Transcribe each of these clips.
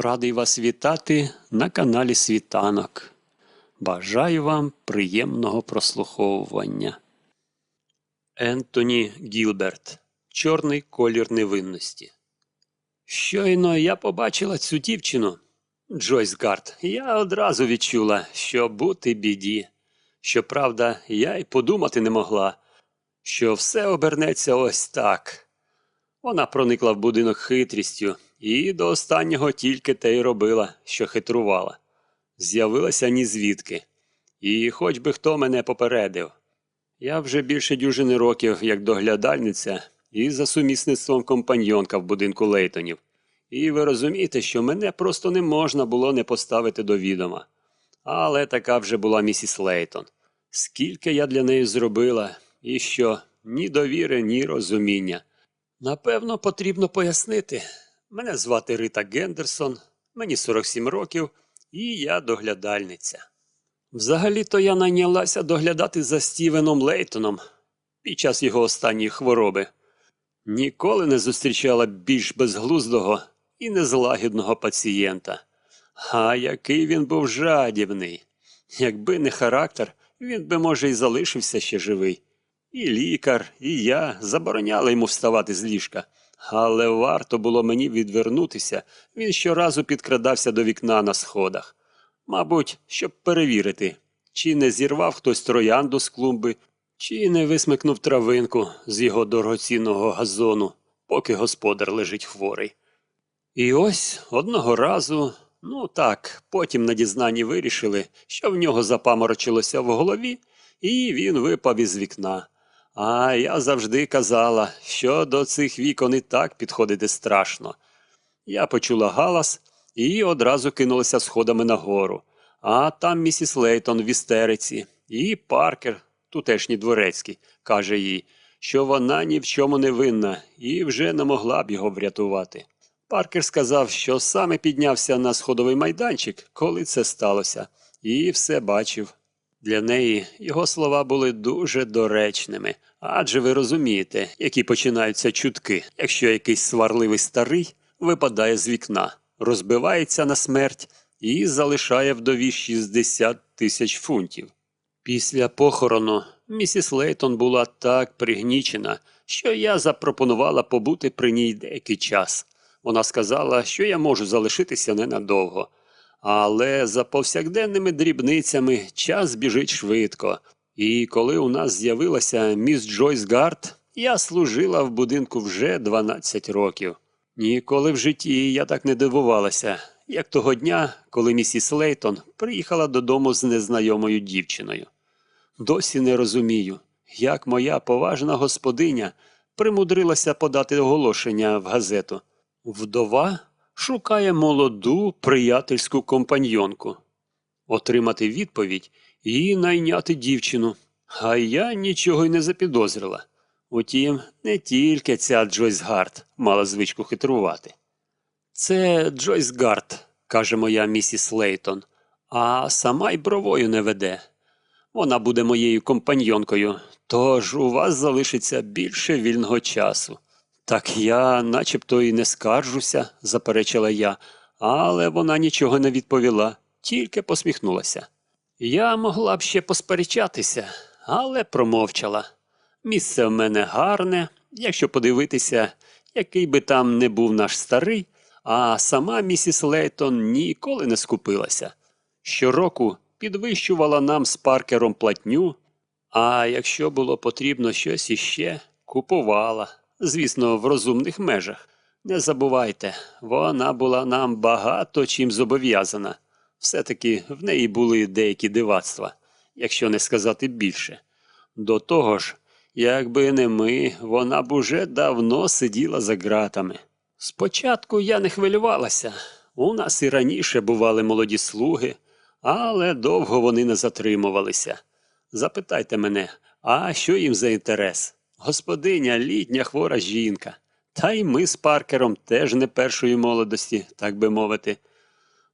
Радий вас вітати на каналі Світанок. Бажаю вам приємного прослуховування. Ентоні Гілберт. Чорний колір невинності. Щойно я побачила цю дівчину, Джойс Гард, я одразу відчула, що бути біді. Щоправда, я й подумати не могла, що все обернеться ось так. Вона проникла в будинок хитрістю і до останнього тільки те й робила, що хитрувала. З'явилася ні звідки. І хоч би хто мене попередив. Я вже більше дюжини років як доглядальниця і за сумісництвом компаньонка в будинку Лейтонів. І ви розумієте, що мене просто не можна було не поставити до відома. Але така вже була місіс Лейтон. Скільки я для неї зробила, і що ні довіри, ні розуміння. Напевно, потрібно пояснити. Мене звати Рита Гендерсон, мені 47 років, і я доглядальниця. Взагалі-то я найнялася доглядати за Стівеном Лейтоном під час його останньої хвороби. Ніколи не зустрічала більш безглуздого і незлагідного пацієнта. А який він був жадібний. Якби не характер, він би, може, і залишився ще живий. І лікар, і я забороняли йому вставати з ліжка. Але варто було мені відвернутися, він щоразу підкрадався до вікна на сходах. Мабуть, щоб перевірити, чи не зірвав хтось троянду з клумби, чи не висмикнув травинку з його дорогоцінного газону, поки господар лежить хворий. І ось одного разу, ну так, потім на дізнанні вирішили, що в нього запаморочилося в голові, і він випав із вікна. А я завжди казала, що до цих вікон і так підходити страшно. Я почула галас і одразу кинулася сходами нагору. А там місіс Лейтон в істериці, і Паркер, тутешній дворецький, каже їй, що вона ні в чому не винна і вже не могла б його врятувати. Паркер сказав, що саме піднявся на сходовий майданчик, коли це сталося, і все бачив. Для неї його слова були дуже доречними, адже ви розумієте, які починаються чутки, якщо якийсь сварливий старий випадає з вікна, розбивається на смерть і залишає вдові 60 тисяч фунтів. Після похорону місіс Лейтон була так пригнічена, що я запропонувала побути при ній деякий час. Вона сказала, що я можу залишитися ненадовго. Але за повсякденними дрібницями час біжить швидко. І коли у нас з'явилася міс Джойс Гард, я служила в будинку вже 12 років. Ніколи в житті я так не дивувалася, як того дня, коли місіс Лейтон приїхала додому з незнайомою дівчиною. Досі не розумію, як моя поважна господиня примудрилася подати оголошення в газету. Вдова шукає молоду приятельську компаньонку, отримати відповідь і найняти дівчину. А я нічого й не запідозрила. Утім, не тільки ця Джойс Гард мала звичку хитрувати. Це Джойс Гард, каже моя місіс Лейтон, а сама й бровою не веде. Вона буде моєю компаньонкою, тож у вас залишиться більше вільного часу. Так я начебто і не скаржуся, заперечила я, але вона нічого не відповіла, тільки посміхнулася. Я могла б ще посперечатися, але промовчала. Місце в мене гарне, якщо подивитися, який би там не був наш старий, а сама місіс Лейтон ніколи не скупилася. Щороку підвищувала нам з паркером платню, а якщо було потрібно щось іще, купувала звісно, в розумних межах. Не забувайте, вона була нам багато чим зобов'язана. Все-таки в неї були деякі дивацтва, якщо не сказати більше. До того ж, якби не ми, вона б уже давно сиділа за ґратами. Спочатку я не хвилювалася. У нас і раніше бували молоді слуги, але довго вони не затримувалися. Запитайте мене, а що їм за інтерес? Господиня літня хвора жінка. Та й ми з паркером теж не першої молодості, так би мовити.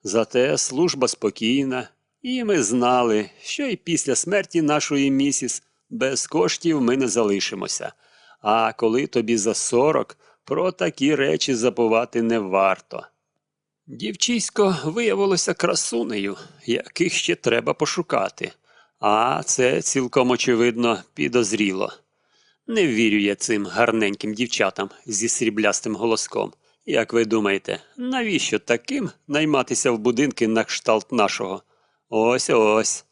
Зате служба спокійна, і ми знали, що і після смерті нашої місіс без коштів ми не залишимося. А коли тобі за сорок, про такі речі забувати не варто. Дівчисько виявилося красунею, яких ще треба пошукати, а це цілком очевидно підозріло. Не вірю я цим гарненьким дівчатам зі сріблястим голоском. Як ви думаєте, навіщо таким найматися в будинки на кшталт нашого? Ось ось.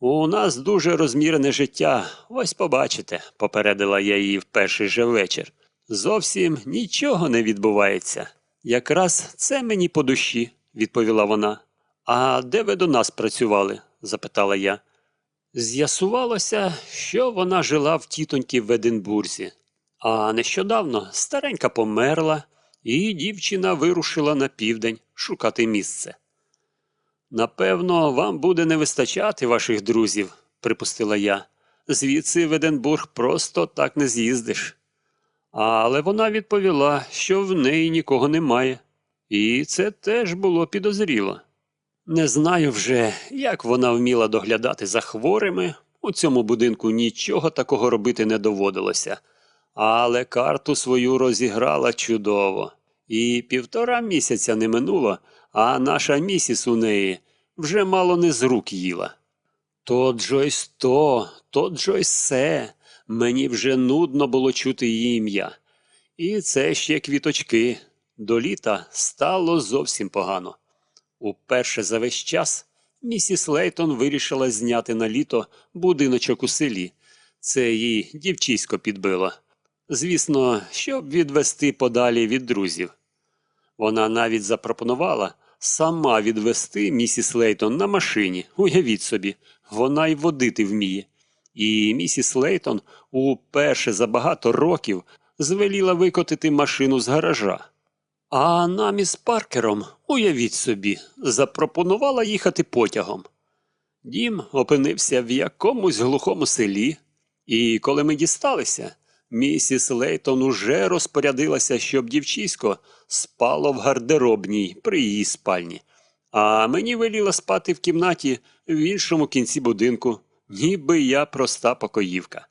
У нас дуже розмірене життя, ось побачите, попередила я її в перший же вечір. Зовсім нічого не відбувається. Якраз це мені по душі, відповіла вона. А де ви до нас працювали? запитала я. З'ясувалося, що вона жила в тітоньки в Единбурзі, а нещодавно старенька померла, і дівчина вирушила на південь шукати місце. Напевно, вам буде не вистачати ваших друзів, припустила я. Звідси в Единбург просто так не з'їздиш. Але вона відповіла, що в неї нікого немає, і це теж було підозріло. Не знаю вже, як вона вміла доглядати за хворими. У цьому будинку нічого такого робити не доводилося, але карту свою розіграла чудово. І півтора місяця не минуло, а наша місіс у неї вже мало не з рук їла. То Джойс то, то Джойс се. Мені вже нудно було чути її ім'я. І це ще квіточки. До літа стало зовсім погано. Уперше за весь час місіс Лейтон вирішила зняти на літо будиночок у селі. Це їй дівчисько підбило. Звісно, щоб відвести подалі від друзів. Вона навіть запропонувала сама відвести місіс Лейтон на машині. Уявіть собі, вона й водити вміє. І місіс Лейтон уперше за багато років звеліла викотити машину з гаража. А нам із Паркером, уявіть собі, запропонувала їхати потягом. Дім опинився в якомусь глухому селі, і коли ми дісталися, місіс Лейтон уже розпорядилася, щоб дівчисько спало в гардеробній при її спальні, а мені веліла спати в кімнаті в іншому кінці будинку, ніби я проста покоївка.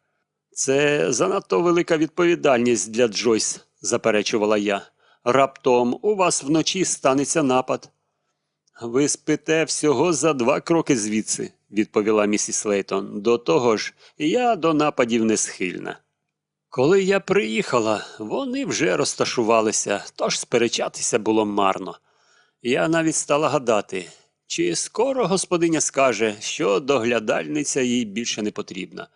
Це занадто велика відповідальність для Джойс, заперечувала я. Раптом у вас вночі станеться напад. Ви спите всього за два кроки звідси, відповіла місіс Лейтон. До того ж, я до нападів не схильна. Коли я приїхала, вони вже розташувалися, тож сперечатися було марно. Я навіть стала гадати, чи скоро господиня скаже, що доглядальниця їй більше не потрібна.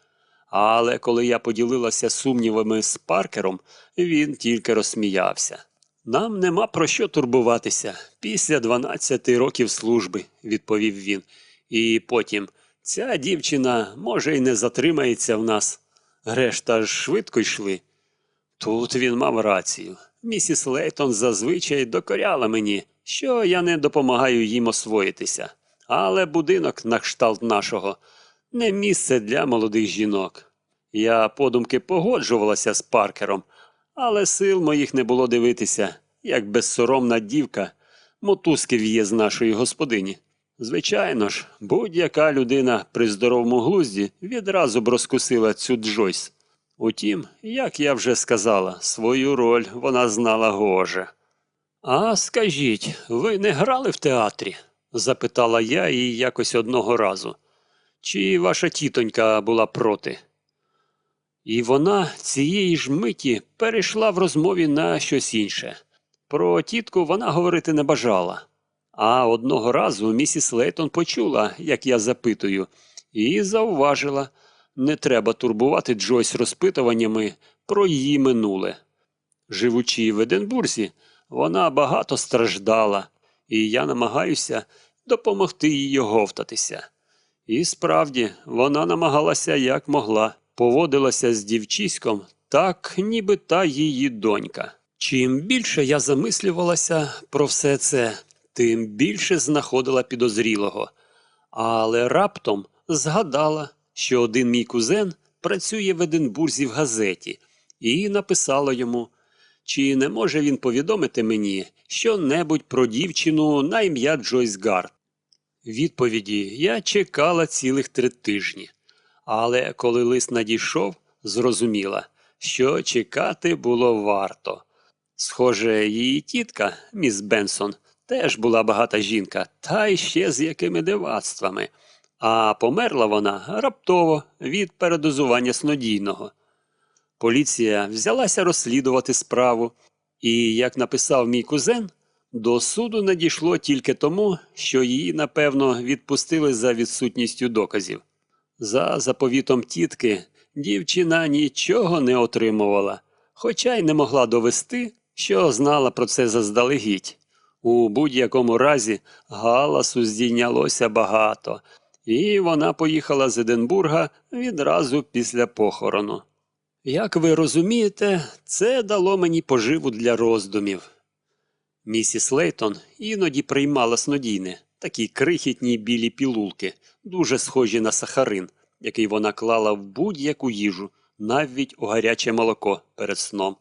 Але коли я поділилася сумнівами з Паркером, він тільки розсміявся. Нам нема про що турбуватися після 12 років служби, відповів він. І потім ця дівчина, може, й не затримається в нас. Решта ж швидко йшли. Тут він мав рацію. Місіс Лейтон зазвичай докоряла мені, що я не допомагаю їм освоїтися. Але будинок на кшталт нашого не місце для молодих жінок. Я подумки погоджувалася з Паркером, але сил моїх не було дивитися, як безсоромна дівка мотузки в'є з нашої господині. Звичайно ж, будь-яка людина при здоровому глузді відразу б розкусила цю Джойс. Утім, як я вже сказала, свою роль вона знала гоже. А скажіть, ви не грали в театрі? запитала я її якось одного разу. Чи ваша тітонька була проти? І вона цієї ж миті перейшла в розмові на щось інше. Про тітку вона говорити не бажала. А одного разу місіс Лейтон почула, як я запитую, і зауважила не треба турбувати Джойс розпитуваннями про її минуле. Живучи в Единбурзі, вона багато страждала, і я намагаюся допомогти їй оговтатися. І справді, вона намагалася як могла, поводилася з дівчиськом так, ніби та її донька. Чим більше я замислювалася про все це, тим більше знаходила підозрілого. Але раптом згадала, що один мій кузен працює в Единбурзі в газеті, і написала йому, чи не може він повідомити мені що-небудь про дівчину на ім'я Джойс Гард. Відповіді я чекала цілих три тижні, але коли лист надійшов, зрозуміла, що чекати було варто. Схоже, її тітка, міс Бенсон, теж була багата жінка, та й ще з якими дивацтвами. А померла вона раптово від передозування снодійного. Поліція взялася розслідувати справу, і, як написав мій кузен, до суду надійшло тільки тому, що її, напевно, відпустили за відсутністю доказів. За заповітом тітки дівчина нічого не отримувала, хоча й не могла довести, що знала про це заздалегідь. У будь-якому разі галасу здійнялося багато, і вона поїхала з Единбурга відразу після похорону. Як ви розумієте, це дало мені поживу для роздумів. Місіс Лейтон іноді приймала снодійне, такі крихітні білі пілулки, дуже схожі на сахарин, який вона клала в будь-яку їжу, навіть у гаряче молоко перед сном.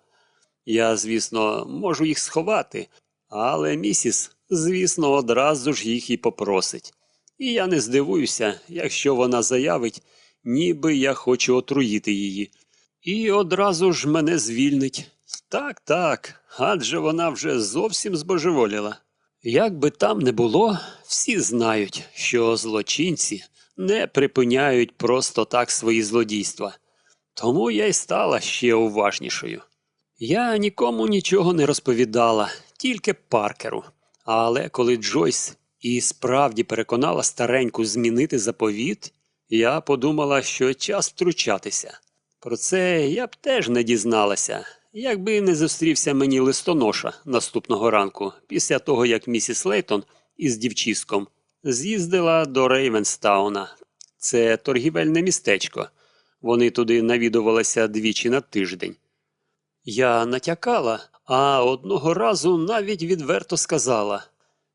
Я, звісно, можу їх сховати, але місіс, звісно, одразу ж їх і попросить. І я не здивуюся, якщо вона заявить, ніби я хочу отруїти її. І одразу ж мене звільнить. Так, так, адже вона вже зовсім збожеволіла. Як би там не було, всі знають, що злочинці не припиняють просто так свої злодійства. Тому я й стала ще уважнішою. Я нікому нічого не розповідала, тільки паркеру. Але коли Джойс і справді переконала стареньку змінити заповіт, я подумала, що час втручатися. Про це я б теж не дізналася, якби не зустрівся мені листоноша наступного ранку, після того, як місіс Лейтон із дівчиськом з'їздила до Рейвенстауна. Це торгівельне містечко. Вони туди навідувалися двічі на тиждень. Я натякала, а одного разу навіть відверто сказала,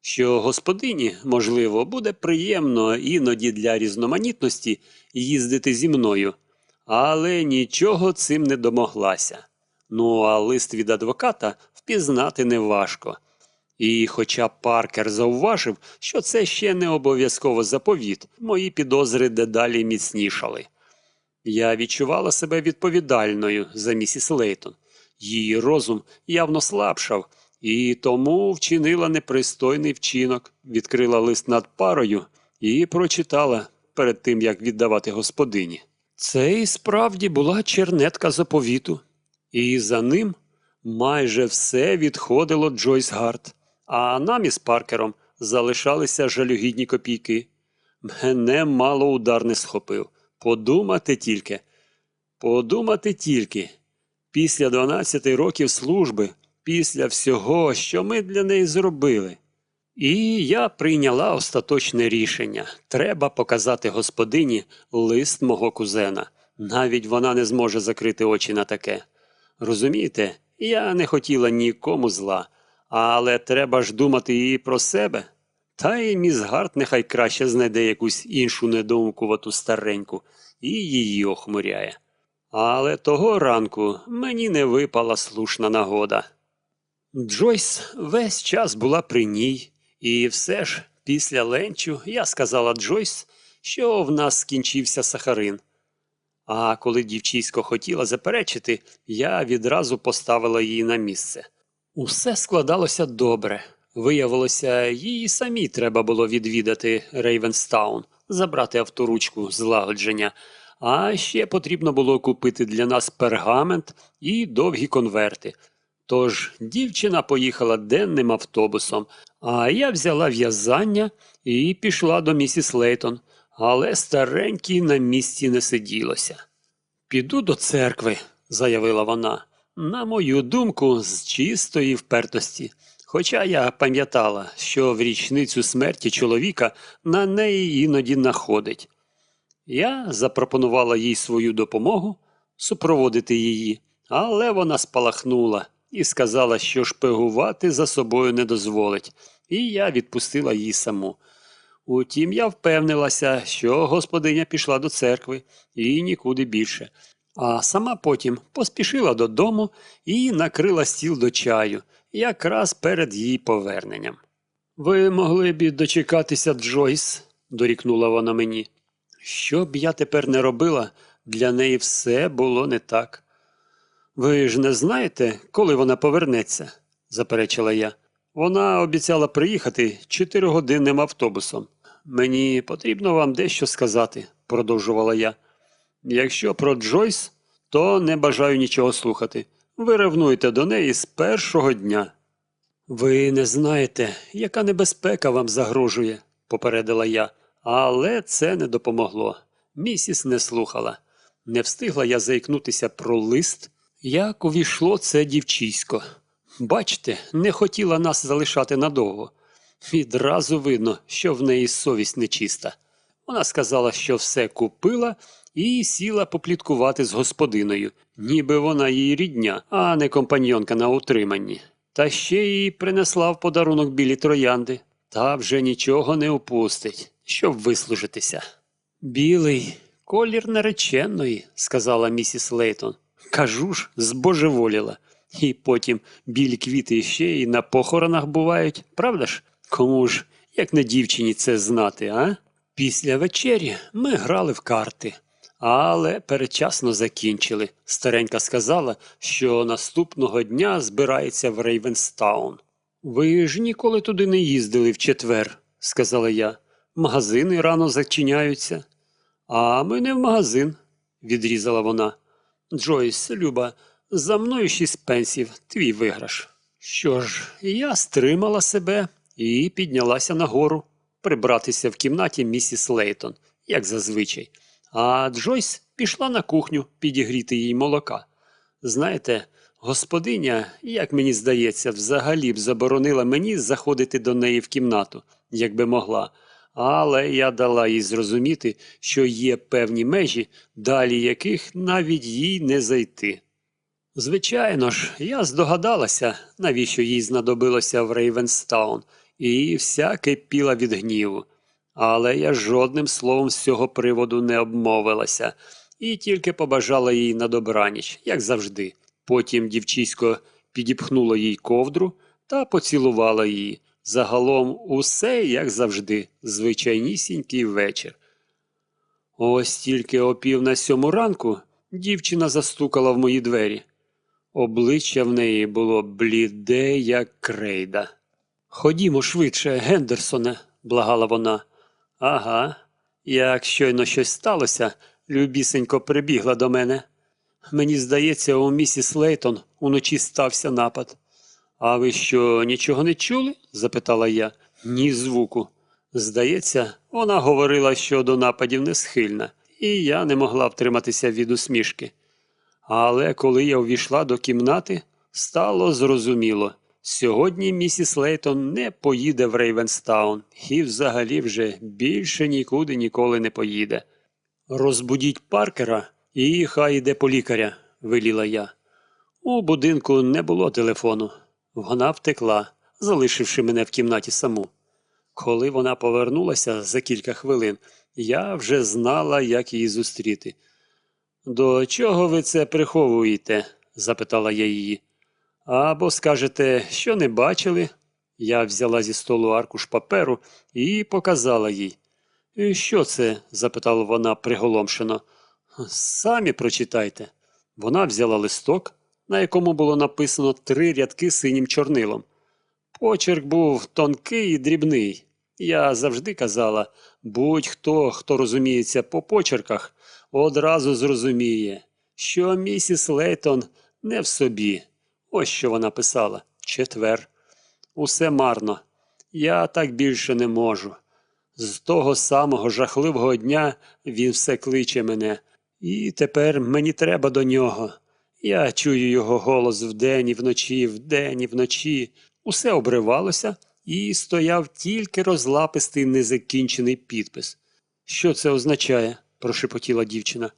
що господині, можливо, буде приємно іноді для різноманітності їздити зі мною, але нічого цим не домоглася. Ну а лист від адвоката впізнати неважко. І хоча Паркер зауважив, що це ще не обов'язково заповіт, мої підозри дедалі міцнішали. Я відчувала себе відповідальною за місіс Лейтон. Її розум явно слабшав, і тому вчинила непристойний вчинок, відкрила лист над парою і прочитала перед тим, як віддавати господині. Це і справді була чернетка заповіту, і за ним майже все відходило Джойс Гарт, а нам із Паркером залишалися жалюгідні копійки. Мене мало удар не схопив. Подумати тільки. Подумати тільки. Після 12 років служби, після всього, що ми для неї зробили. І я прийняла остаточне рішення. Треба показати господині лист мого кузена. Навіть вона не зможе закрити очі на таке. Розумієте, я не хотіла нікому зла, але треба ж думати і про себе. Та й міс Гарт нехай краще знайде якусь іншу недоумкувату стареньку і її охмуряє. Але того ранку мені не випала слушна нагода. Джойс весь час була при ній, і все ж після ленчу я сказала Джойс, що в нас скінчився сахарин. А коли дівчисько хотіла заперечити, я відразу поставила її на місце. Усе складалося добре. Виявилося, їй самі треба було відвідати Рейвенстаун, забрати авторучку злагодження, а ще потрібно було купити для нас пергамент і довгі конверти. Тож дівчина поїхала денним автобусом, а я взяла в'язання і пішла до місіс Лейтон, але старенькій на місці не сиділося. Піду до церкви, заявила вона, на мою думку, з чистої впертості. Хоча я пам'ятала, що в річницю смерті чоловіка на неї іноді находить. Я запропонувала їй свою допомогу супроводити її, але вона спалахнула і сказала, що шпигувати за собою не дозволить, і я відпустила її саму. Утім, я впевнилася, що господиня пішла до церкви і нікуди більше, а сама потім поспішила додому і накрила стіл до чаю, якраз перед її поверненням. Ви могли б дочекатися Джойс, дорікнула вона мені. Що б я тепер не робила, для неї все було не так. Ви ж не знаєте, коли вона повернеться, заперечила я. Вона обіцяла приїхати чотиригодинним автобусом. Мені потрібно вам дещо сказати, продовжувала я. Якщо про Джойс, то не бажаю нічого слухати. Ви ревнуєте до неї з першого дня. Ви не знаєте, яка небезпека вам загрожує, попередила я, але це не допомогло. Місіс не слухала. Не встигла я заікнутися про лист, як увійшло це дівчисько. Бачите, не хотіла нас залишати надовго. Відразу видно, що в неї совість нечиста. Вона сказала, що все купила і сіла попліткувати з господиною, ніби вона її рідня, а не компаньонка на утриманні. Та ще їй принесла в подарунок білі троянди, та вже нічого не упустить, щоб вислужитися. Білий, колір нареченої, сказала місіс Лейтон. Кажу ж, збожеволіла. І потім білі квіти ще й на похоронах бувають, правда ж? Кому ж, як не дівчині це знати, а? Після вечері ми грали в карти, але передчасно закінчили. Старенька сказала, що наступного дня збирається в Рейвенстаун. Ви ж ніколи туди не їздили в четвер, сказала я. Магазини рано зачиняються. А ми не в магазин, відрізала вона. Джойс, Люба, за мною шість пенсів, твій виграш. Що ж, я стримала себе і піднялася нагору прибратися в кімнаті місіс Лейтон, як зазвичай. А Джойс пішла на кухню підігріти їй молока. Знаєте, господиня, як мені здається, взагалі б заборонила мені заходити до неї в кімнату, якби могла. Але я дала їй зрозуміти, що є певні межі, далі яких навіть їй не зайти. Звичайно ж, я здогадалася, навіщо їй знадобилося в Рейвенстаун, і вся кипіла від гніву. Але я жодним словом з цього приводу не обмовилася і тільки побажала їй на добраніч, як завжди. Потім дівчисько підіпхнуло їй ковдру та поцілувала її. Загалом усе, як завжди, звичайнісінький вечір. Ось тільки о пів на сьому ранку дівчина застукала в мої двері. Обличчя в неї було бліде, як крейда. Ходімо швидше, Гендерсоне, благала вона. Ага, як щойно щось сталося, любісенько прибігла до мене. Мені здається, у місіс Лейтон уночі стався напад. А ви що, нічого не чули? запитала я. Ні звуку. Здається, вона говорила, що до нападів не схильна, і я не могла втриматися від усмішки. Але коли я увійшла до кімнати, стало зрозуміло. Сьогодні місіс Лейтон не поїде в Рейвенстаун і взагалі вже більше нікуди ніколи не поїде. Розбудіть паркера і хай йде по лікаря, веліла я. У будинку не було телефону. Вона втекла, залишивши мене в кімнаті саму. Коли вона повернулася за кілька хвилин, я вже знала, як її зустріти. До чого ви це приховуєте? запитала я її. Або скажете, що не бачили. Я взяла зі столу аркуш паперу і показала їй. «І Що це? запитала вона приголомшено. Самі прочитайте. Вона взяла листок, на якому було написано три рядки синім чорнилом. Почерк був тонкий і дрібний. Я завжди казала, будь-хто, хто розуміється по почерках, одразу зрозуміє, що місіс Лейтон не в собі. Ось що вона писала четвер. Усе марно. Я так більше не можу. З того самого жахливого дня він все кличе мене, і тепер мені треба до нього. Я чую його голос вдень і вночі, вдень і вночі. Усе обривалося, і стояв тільки розлапистий незакінчений підпис. Що це означає? прошепотіла дівчина.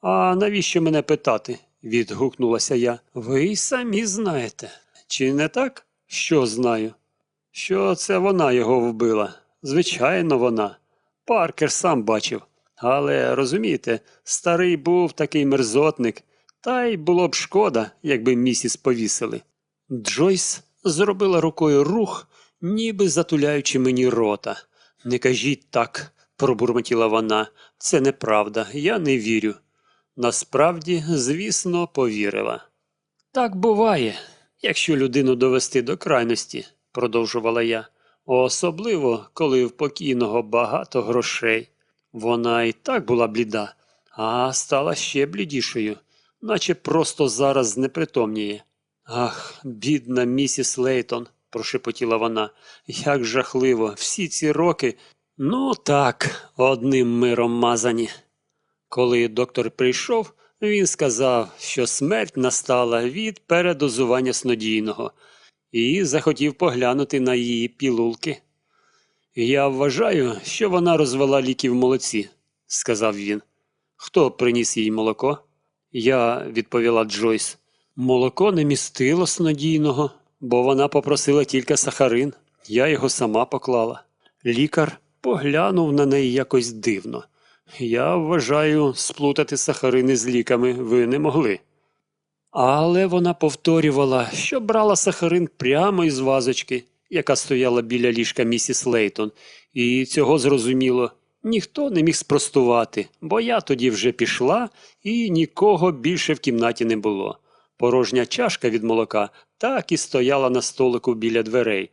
А навіщо мене питати? Відгукнулася я. Ви й самі знаєте. Чи не так? Що знаю? Що це вона його вбила? Звичайно, вона. Паркер сам бачив. Але розумієте, старий був такий мерзотник, та й було б шкода, якби місіс повісили. Джойс зробила рукою рух, ніби затуляючи мені рота. Не кажіть так, пробурмотіла вона. Це неправда, я не вірю. Насправді, звісно, повірила. Так буває, якщо людину довести до крайності, продовжувала я. Особливо, коли в покійного багато грошей. Вона і так була бліда, а стала ще блідішою, наче просто зараз знепритомніє. Ах, бідна місіс Лейтон, прошепотіла вона, як жахливо, всі ці роки. Ну так, одним миром мазані. Коли доктор прийшов, він сказав, що смерть настала від передозування снодійного і захотів поглянути на її пілулки. Я вважаю, що вона розвела ліки в молоці, сказав він. Хто приніс їй молоко? Я відповіла Джойс. Молоко не містило снодійного, бо вона попросила тільки сахарин. Я його сама поклала. Лікар поглянув на неї якось дивно. Я вважаю, сплутати сахарини з ліками ви не могли. Але вона повторювала, що брала сахарин прямо із вазочки, яка стояла біля ліжка місіс Лейтон, і цього зрозуміло. Ніхто не міг спростувати, бо я тоді вже пішла і нікого більше в кімнаті не було. Порожня чашка від молока так і стояла на столику біля дверей,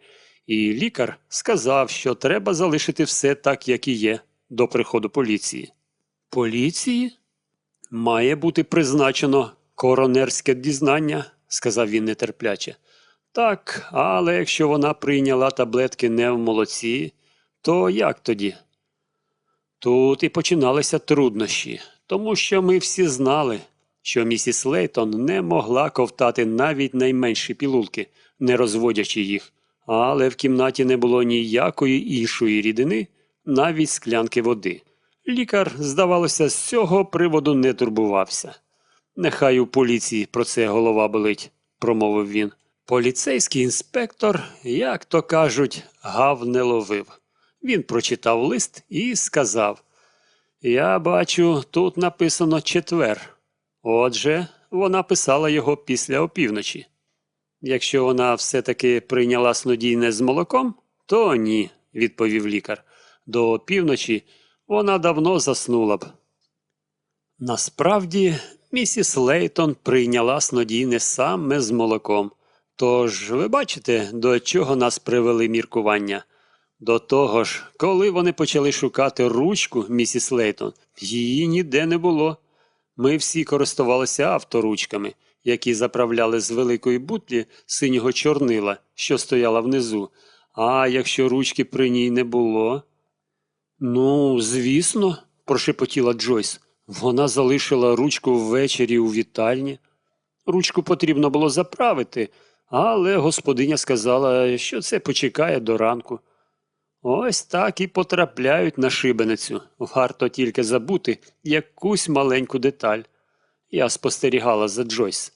і лікар сказав, що треба залишити все так, як і є, до приходу поліції. Поліції? Має бути призначено коронерське дізнання, сказав він нетерпляче. Так, але якщо вона прийняла таблетки не в молоці, то як тоді? Тут і починалися труднощі, тому що ми всі знали, що місіс Лейтон не могла ковтати навіть найменші пілулки, не розводячи їх, але в кімнаті не було ніякої іншої рідини, навіть склянки води. Лікар, здавалося, з цього приводу не турбувався. Нехай у поліції про це голова болить, промовив він. Поліцейський інспектор, як то кажуть, гав не ловив. Він прочитав лист і сказав: Я бачу, тут написано четвер. Отже, вона писала його після опівночі. Якщо вона все-таки прийняла снодійне з молоком, то ні, відповів лікар. До опівночі вона давно заснула б. Насправді, місіс Лейтон прийняла снодійне саме з молоком. Тож, ви бачите, до чого нас привели міркування. До того ж, коли вони почали шукати ручку місіс Лейтон, її ніде не було. Ми всі користувалися авторучками, які заправляли з великої бутлі синього чорнила, що стояла внизу. А якщо ручки при ній не було. Ну, звісно, прошепотіла Джойс. Вона залишила ручку ввечері у вітальні. Ручку потрібно було заправити, але господиня сказала, що це почекає до ранку. Ось так і потрапляють на шибеницю. Варто тільки забути якусь маленьку деталь. Я спостерігала за Джойс.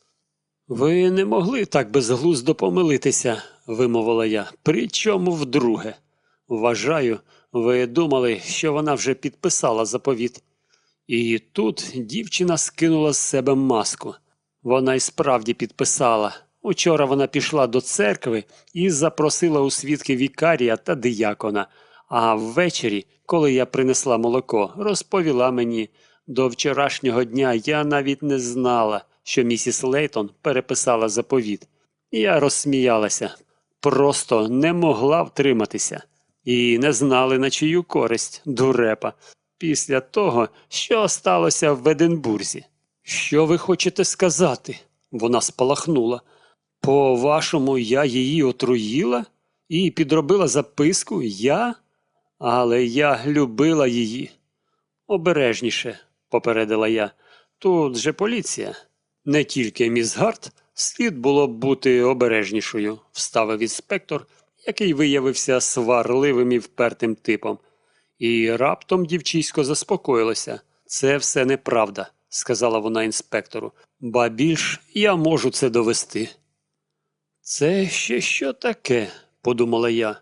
Ви не могли так безглуздо помилитися, вимовила я. Причому вдруге. Вважаю, ви думали, що вона вже підписала заповіт. І тут дівчина скинула з себе маску. Вона й справді підписала. Учора вона пішла до церкви і запросила у свідки вікарія та диякона. А ввечері, коли я принесла молоко, розповіла мені, до вчорашнього дня я навіть не знала, що місіс Лейтон переписала заповіт. Я розсміялася, просто не могла втриматися. І не знали на чию користь, дурепа, після того, що сталося в Единбурзі. Що ви хочете сказати? Вона спалахнула. По-вашому, я її отруїла і підробила записку я, але я любила її. Обережніше, попередила я. Тут же поліція. Не тільки міс Гарт, слід було б бути обережнішою, вставив інспектор, який виявився сварливим і впертим типом. І раптом дівчисько заспокоїлося. Це все неправда, сказала вона інспектору. Ба більш я можу це довести. Це ще що таке? подумала я.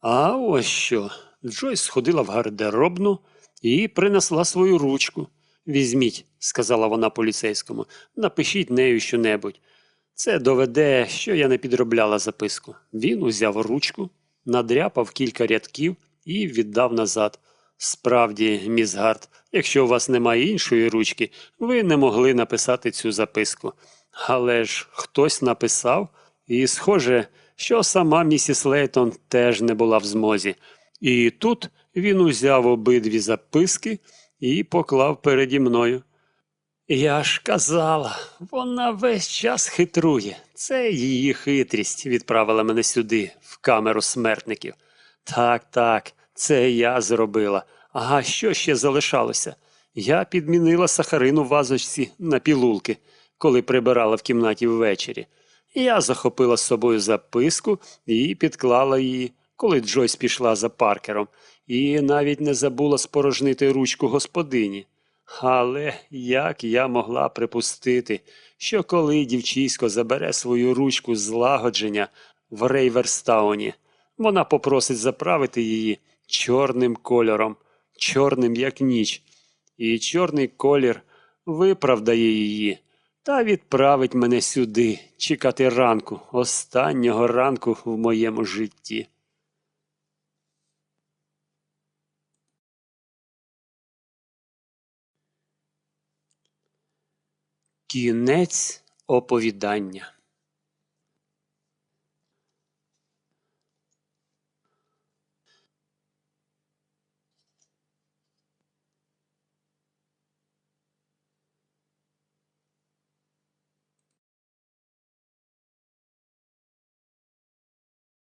А ось що. Джойс сходила в гардеробну і принесла свою ручку. Візьміть, сказала вона поліцейському, напишіть нею щонебудь. Це доведе, що я не підробляла записку. Він узяв ручку, надряпав кілька рядків і віддав назад. Справді, міс Гарт, якщо у вас немає іншої ручки, ви не могли написати цю записку. Але ж хтось написав, і, схоже, що сама місіс Лейтон теж не була в змозі. І тут він узяв обидві записки і поклав переді мною. Я ж казала, вона весь час хитрує. Це її хитрість відправила мене сюди, в камеру смертників. Так, так, це я зробила. А що ще залишалося? Я підмінила сахарину в вазочці на пілулки, коли прибирала в кімнаті ввечері. Я захопила з собою записку і підклала її, коли Джойс пішла за паркером, і навіть не забула спорожнити ручку господині. Але як я могла припустити, що коли дівчисько забере свою ручку злагодження в Рейверстауні, вона попросить заправити її чорним кольором, чорним як ніч, і чорний колір виправдає її та відправить мене сюди чекати ранку, останнього ранку в моєму житті. Кінець оповідання.